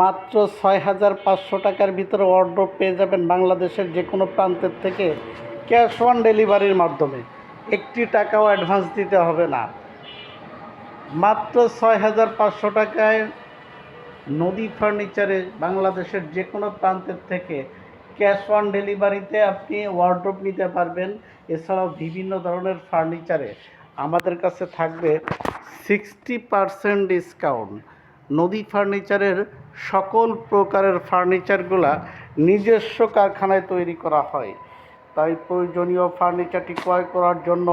মাত্র ছয় হাজার পাঁচশো টাকার ভিতরে অর্ডার পেয়ে যাবেন বাংলাদেশের যে কোনো প্রান্তের থেকে ক্যাশ অন ডেলিভারির মাধ্যমে। একটি টাকাও অ্যাডভান্স দিতে হবে না। মাত্র ছয় হাজার পাঁচশো টাকায় নদী ফার্নিচারে বাংলাদেশের যে কোনো প্রান্তের থেকে ক্যাশ অন ডেলিভারিতে আপনি ওয়ার্ড্রোপ নিতে পারবেন। এছাড়াও বিভিন্ন ধরনের ফার্নিচারে আমাদের কাছে থাকবে সিক্সটি পারসেন্ট ডিসকাউন্ট নদী ফার্নিচারের সকল প্রকারের ফার্নিচারগুলা নিজস্ব কারখানায় তৈরি করা হয়। তাই প্রয়োজনীয় ফার্নিচারটি ক্রয় করার জন্য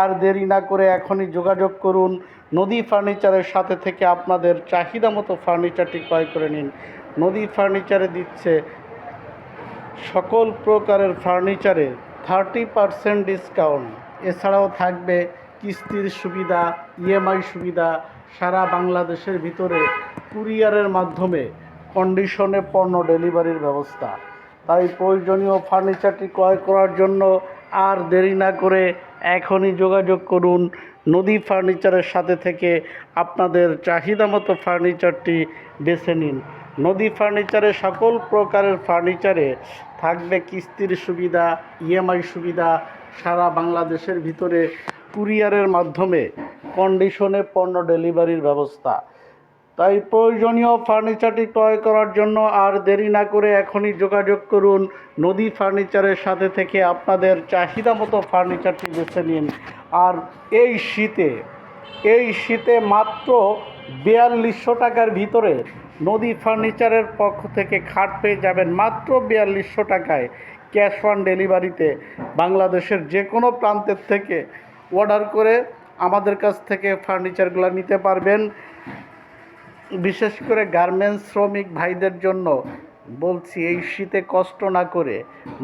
আর দেরি না করে এখনই যোগাযোগ করুন। নদী ফার্নিচারের সাথে থেকে আপনাদের চাহিদা মতো ফার্নিচারটি ক্রয় করে নিন। নদী ফার্নিচারে দিচ্ছে সকল প্রকারের ফার্নিচারে থার্টি পারসেন্ট ডিসকাউন্ট। এছাড়াও থাকবে কিস্তির সুবিধা, ইএমআই সুবিধা সারা বাংলাদেশের ভিতরে কুরিয়ারের মাধ্যমে কন্ডিশনে পণ্য ডেলিভারির ব্যবস্থা। তাই প্রয়োজনীয় ফার্নিচারটি ক্রয় করার জন্য আর দেরি না করে এখনই যোগাযোগ করুন নদী ফার্নিচারের সাথে থেকে আপনাদের চাহিদা মতো ফার্নিচারটি বেছে নিন। নদী ফার্নিচারে সকল প্রকারের ফার্নিচারে থাকবে কিস্তির সুবিধা, ইএমআই সুবিধা। সারা বাংলাদেশের ভিতরে কুরিয়ারের মাধ্যমে কন্ডিশনে পণ্য ডেলিভারির ব্যবস্থা। তাই প্রয়োজনীয় ফার্নিচারটি ক্রয় করার জন্য আর দেরি না করে এখনই যোগাযোগ করুন নদী ফার্নিচারের সাথে থেকে আপনাদের চাহিদা মতো ফার্নিচারটি বেছে নিন। আর এই শীতে এই শীতে মাত্র বিয়াল্লিশশো টাকার ভিতরে নদী ফার্নিচারের পক্ষ থেকে খাট পেয়ে যাবেন মাত্র বিয়াল্লিশশো টাকায় ক্যাশ অন ডেলিভারিতে বাংলাদেশের যে কোনো প্রান্তের থেকে অর্ডার করে আমাদের কাছ থেকে ফার্নিচারগুলো নিতে পারবেন। বিশেষ করে গার্মেন্টস শ্রমিক ভাইদের জন্য বলছি, এই শীতে কষ্ট না করে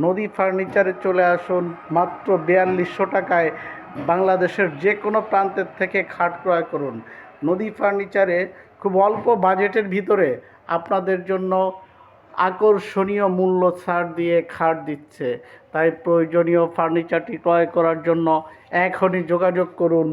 নদী ফার্নিচারে চলে আসুন, মাত্র বিয়াল্লিশশো টাকায় বাংলাদেশের যে কোনো প্রান্তের থেকে খাট ক্রয় করুন। নদী ফার্নিচারে খুব অল্প বাজেটের ভিতরে আপনাদের জন্য আকর্ষণীয় মূল্য ছাড় দিয়ে খাট দিচ্ছে। তাই প্রয়োজনীয় ফার্নিচারটি ক্রয় করার জন্য এখনই যোগাযোগ করুন